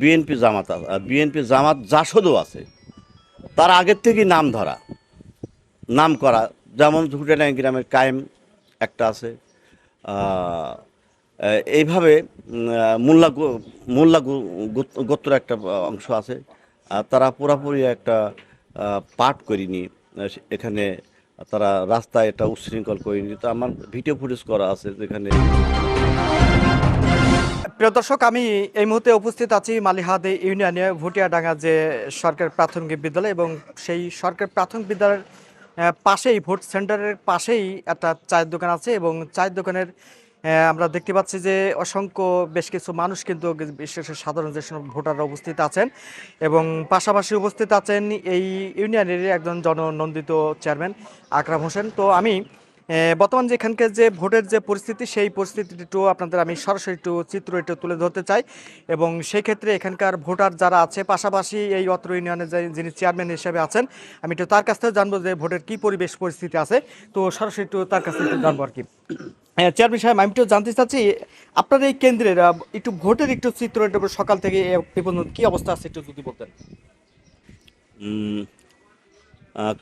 BNP জামাত BNP জামাত জাসদও আছে। তার আগের থেকেই নাম ধরা, নাম করা। যেমন ঝুটেনাই গ্রামের কায়েম একটা আছে। এইভাবে মোল্লা মোল্লা গোত্র একটা অংশ আছে। তারা পুরাপুরি একটা পাঠ করিনি। এখানে তারা রাস্তায় এটা উচ্ছৃঙ্খল করিনি। তো আমার ভিডিও ফুটেজ করা আছে যেখানে প্রিয় দর্শক, আমি এই মুহূর্তে উপস্থিত আছি মালিহাদে ইউনিয়নে ভুটিয়াডাঙ্গা যে সরকার প্রাথমিক বিদ্যালয় এবং সেই সরকার প্রাথমিক বিদ্যালয়ের পাশেই ভোট সেন্টারের পাশেই একটা চায়ের দোকান আছে এবং চায়ের দোকানের আমরা দেখতে পাচ্ছি যে অসংখ্য বেশ কিছু মানুষ কিন্তু বিশেষ সাধারণ যে ভোটাররা উপস্থিত আছেন এবং পাশাপাশি উপস্থিত আছেন এই ইউনিয়নের একজন জননন্দিত চেয়ারম্যান আকরাম হোসেন। তো আমি বর্তমান যে এখানকার যে ভোটের যে পরিস্থিতি, সেই পরিস্থিতি একটু আপনাদের আমি সরাসরি একটু চিত্র একটু তুলে ধরতে চাই। এবং সেই ক্ষেত্রে এখানকার ভোটার যারা আছে, পাশাপাশি এই অত্র ইউনিয়নের যিনি চেয়ারম্যান হিসেবে আছেন, আমি একটু তার কাছ থেকে জানব যে ভোটের কি পরিবেশ পরিস্থিতি আছে। তো সরাসরি একটু তার কাছ থেকে জানব আর কি। চেয়ারম্যান সাহেব, আমি একটু জানতে চাচ্ছি, আপনার এই কেন্দ্রের একটু ভোটের একটু চিত্র সকাল থেকে পর্যন্ত কি অবস্থা আছে একটু যদি বলতেন।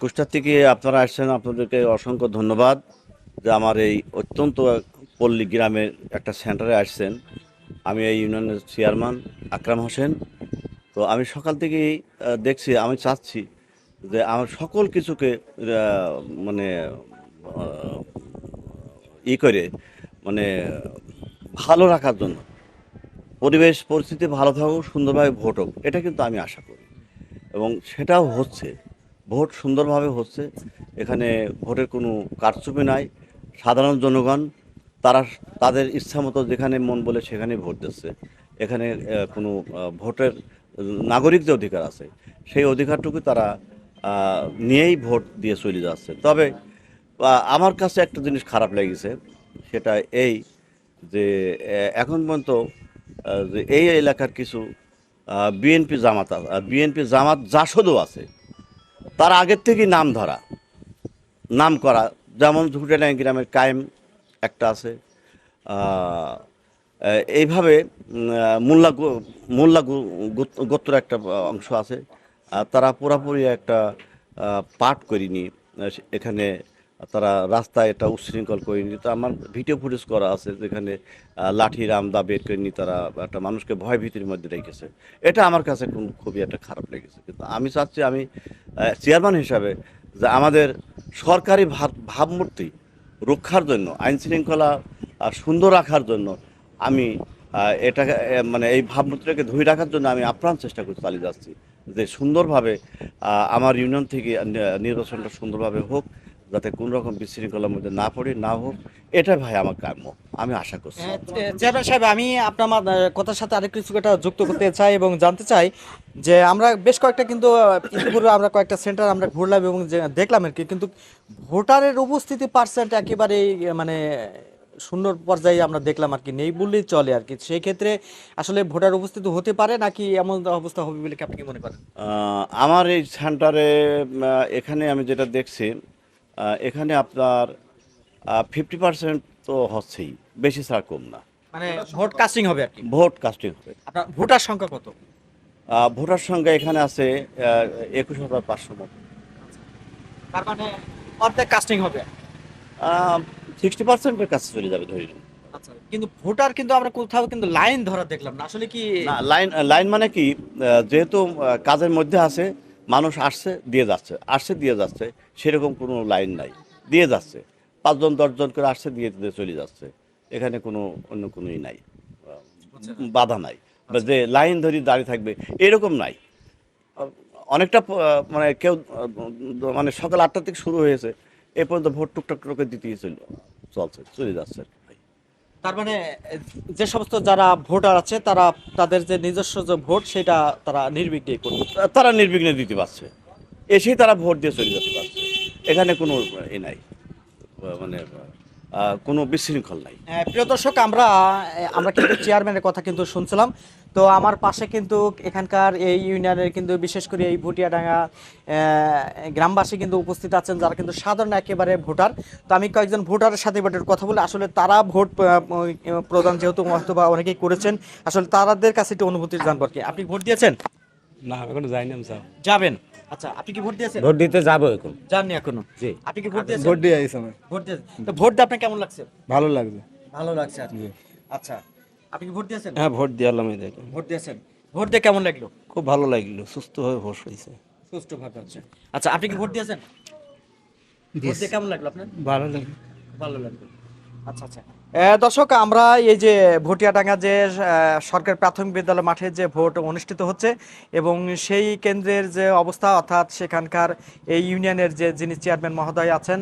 কুষ্টার থেকে আপনারা আসছেন, আপনাদেরকে অসংখ্য ধন্যবাদ যে আমার এই অত্যন্ত পল্লী গ্রামের একটা সেন্টারে আসছেন। আমি এই ইউনিয়নের চেয়ারম্যান আকরাম হোসেন। তো আমি সকাল থেকেই দেখছি, আমি চাচ্ছি যে আমার সকল কিছুকে মানে ই করে মানে ভালো রাখার জন্য। পরিবেশ, পরিস্থিতি ভালো থাকুক, সুন্দরভাবে ভোট হোক এটা কিন্তু আমি আশা করি। এবং সেটাও হচ্ছে ভোট সুন্দরভাবে হচ্ছে। এখানে ভোটের কোনো কারচুপি নাই। সাধারণ জনগণ, তারা তাদের ইচ্ছা মতো যেখানে মন বলে সেখানে ভোট দিচ্ছে। এখানে কোনো ভোটের নাগরিক যে অধিকার আছে, সেই অধিকারটুকু তারা নিয়েই ভোট দিয়ে চলে যাচ্ছে। তবে আমার কাছে একটা জিনিস খারাপ লেগেছে, সেটা এই যে এখন পর্যন্ত যে এই এলাকার কিছু বিএনপি জামাত বিএনপি জামাত জাসদও আছে। তার আগের থেকেই নাম ধরা নাম করা যেমন ঝুটেনাই গ্রামের কায়েম একটা আছে। এইভাবে মোল্লা মোল্লা গোত্র একটা অংশ আছে। তারা পুরাপুরি একটা পাঠ করিনি। এখানে তারা রাস্তায় এটা উচ্ছৃঙ্খল করিনি। তো আমার ভিডিও ফুটেজ করা আছে যেখানে লাঠি, রামদা বের করিনি তারা, একটা মানুষকে ভয় ভীতির মধ্যে রেখেছে। এটা আমার কাছে খুব- খুবই একটা খারাপ লেগেছে। কিন্তু আমি চাচ্ছি আমি চেয়ারম্যান হিসাবে যে আমাদের সরকারি ভাব, ভাবমূর্তি রক্ষার জন্য, আইন শৃঙ্খলা সুন্দর রাখার জন্য আমি এটা মানে এই ভাবমূর্তিটাকে ধরে রাখার জন্য আমি আপ্রাণ চেষ্টা করে চালিয়ে যাচ্ছি। যে সুন্দরভাবে আমার ইউনিয়ন থেকে নির্বাচনটা সুন্দরভাবে হোক যাতে কোন রকম বিশৃঙ্খলার মধ্যে না পড়ি না হোক এটা ভাই আমার কাম্য। আমি আশা করছি। চেয়ারম্যান সাহেব আমি আপনার কথার সাথে আরেক কিছু একটা যুক্ত করতে চাই এবং জানতে চাই যে আমরা বেশ কয়েকটা কিন্তু ইতিপূর্বে আমরা কয়েকটা সেন্টার আমরা ঘুরলাম এবং দেখলাম আর কি কিন্তু ভোটারের উপস্থিতি পার্সেন্ট একেবারেই মানে শূন্য পর্যায়ে আমরা দেখলাম আর কি নেই বললেই চলে আর কি। সেই ক্ষেত্রে আসলে ভোটার উপস্থিতি হতে পারে নাকি এমন অবস্থা হবে বলে কি আপনি কি মনে করেন? আমার এই সেন্টারে এখানে আমি যেটা দেখছি এখানে আপনার ফিফটি পার্সেন্ট তো হচ্ছেই বেশি ছাড়া কম না। মানে ভোট কাস্টিং হবে আর কি? ভোট কাস্টিং হবে। আপনার ভোটার সংখ্যা কত? ভোটার সংখ্যা এখানে আছে একুশ হাজার পাঁচশো মতো। তার মানে অর্ধেক কাস্টিং হবে। সিক্সটি পার্সেন্টের কাছে চলে যাবে ধরে নিন। আচ্ছা কিন্তু ভোটার কিন্তু আমরা কোথাও কিন্তু লাইন ধরা দেখলাম না। আসলে কি লাইন লাইন মানে কি যেহেতু কাজের মধ্যে আছে মানুষ আসছে দিয়ে যাচ্ছে। আসছে দিয়ে যাচ্ছে। সেরকম কোনো লাইন নাই। দিয়ে যাচ্ছে। পাঁচজন দশজন করে আসছে দিয়ে দিয়ে চলে যাচ্ছে। এখানে কোনো অন্য কোনোই নাই। বাধা নাই। বা যে লাইন ধরে দাঁড়িয়ে থাকবে এরকম নাই। অনেকটা মানে কেউ মানে সকাল আটটা থেকে শুরু হয়েছে। এ পর্যন্ত ভোট টুকটাক টুকে দিতেই চল চলছে চলে যাচ্ছে। তার মানে যে সমস্ত যারা ভোটার আছে, তারা তাদের যে নিজস্ব যে ভোট, সেটা তারা নির্বিঘ্নে করবে। তারা নির্বিঘ্নে দিতে পারছে। এসেই তারা ভোট দিয়ে চলে যেতে পারছে। এখানে কোনো এ নাই। মানে কোনো বিশৃঙ্খল নাই। আহ, প্রিয় দর্শক আমরা আমরা কিন্তু চেয়ারম্যানের কথা কিন্তু শুনছিলাম। তো আমার পাশে কিন্তু এখানকার এই ইউনিয়নের কিন্তু বিশেষ করে এই ভুটিয়াডাঙ্গা গ্রামবাসী কিন্তু উপস্থিত আছেন যারা কিন্তু সাধারণ একেবারে ভোটার। তো আমি কয়েকজন ভোটারের সাথে ভোটের কথা বলে। আসলে তারা ভোট প্রদান যেহেতু হয়তো বা অনেকেই করেছেন আসলে তাদের কাছে একটু অনুভূতি জানব আর কি। আপনি ভোট দিয়েছেন? না এখনও যাইনি যাবেন? আচ্ছা আপনি কি ভোট দিয়েছেন ভোট দিতে যাব এখন। যাননি এখনও? জি। আপনি কি ভোট দিয়েছেন ভোট দিয়ে আমি। ভোট দিয়েছেন তো ভোট দিয়ে আপনার কেমন লাগছে? ভালো লাগছে। ভালো লাগছে আর আচ্ছা আপনি কি ভোট দিয়েছেন হ্যাঁ ভোট দিয়ালাম এই ভোট দিয়েছেন ভোট দিয়ে কেমন লাগল? খুব ভালো লাগল সুস্থভাবে ভোট হয়েছে। সুষ্ঠুভাবে হচ্ছে আচ্ছা আপনি কি ভোট দিয়েছেন ভোট দিয়ে কেমন লাগল আপনার? ভালো লাগল। ভালো লাগল। আচ্ছা আচ্ছা। দর্শক আমরা এই যে ভটিয়াডাঙ্গা যে সরকারি প্রাথমিক বিদ্যালয় মাঠে যে ভোট অনুষ্ঠিত হচ্ছে এবং সেই কেন্দ্রের যে অবস্থা অর্থাৎ সেখানকার এই ইউনিয়নের যে যিনি চেয়ারম্যান মহোদয় আছেন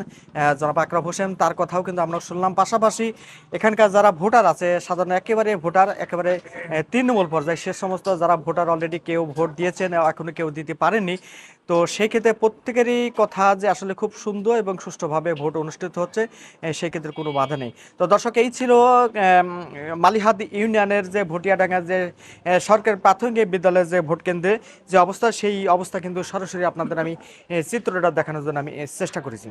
জনাব আকরাম হোসেন তার কথাও কিন্তু আমরা শুনলাম। পাশাপাশি এখানকার যারা ভোটার আছে সাধারণ একেবারে ভোটার একেবারে তৃণমূল পর্যায়ে সে সমস্ত যারা ভোটার অলরেডি কেউ ভোট দিয়েছেন এখনও কেউ দিতে পারেননি। তো সেই ক্ষেত্রে প্রত্যেকেরই কথা যে আসলে খুব সুন্দর এবং সুষ্ঠুভাবে ভোট অনুষ্ঠিত হচ্ছে এ, সেই ক্ষেত্রে কোনো বাধা নেই। তো দর্শক এই ছিল মালিহাদ ইউনিয়নের যে ভটিয়াডাঙ্গা যে সরকার প্রাথমিক বিদ্যালয়ের যে ভোট কেন্দ্রে যে অবস্থা, সেই অবস্থা কিন্তু সরাসরি আপনাদের আমি চিত্রটা দেখানোর জন্য আমি চেষ্টা করেছি।